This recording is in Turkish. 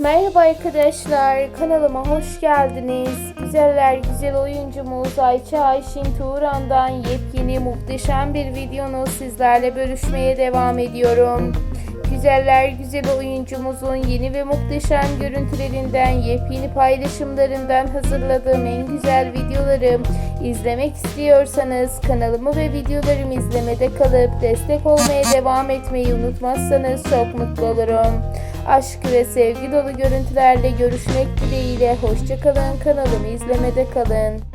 Merhaba arkadaşlar, kanalıma hoş geldiniz. Güzeller güzel oyuncumuz Ayça Ayşin Turan'dan yepyeni muhteşem bir videonu sizlerle bölüşmeye devam ediyorum. Güzeller güzel oyuncumuzun yeni ve muhteşem görüntülerinden, yepyeni paylaşımlarından hazırladığım en güzel videoları izlemek istiyorsanız kanalımı ve videolarımı izlemede kalıp destek olmaya devam etmeyi unutmazsanız çok mutlu olurum. Aşk ve sevgi dolu görüntülerle görüşmek dileğiyle hoşçakalın kanalımı izlemede kalın.